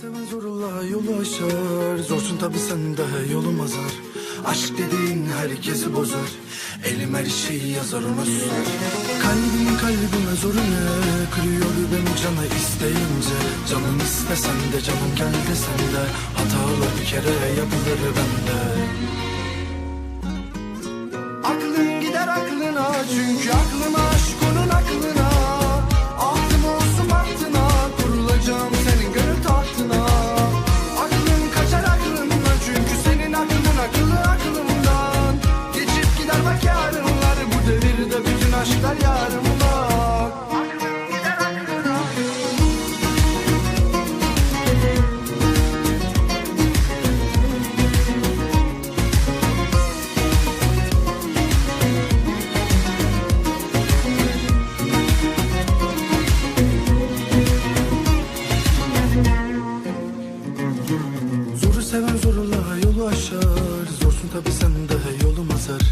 seven zorla yolu aşar Zorsun tabi sen de yolum azar. Aşk dediğin herkesi bozar. Elim her şeyi yazar ona susar Kalbim kalbime zoru ne? Kırıyor beni cana isteyince. Canım istesen de canım gel desen de Hatalar bir kere yapılır bende seven zorla yolu aşar. Zorsun tabi sen de yolum azar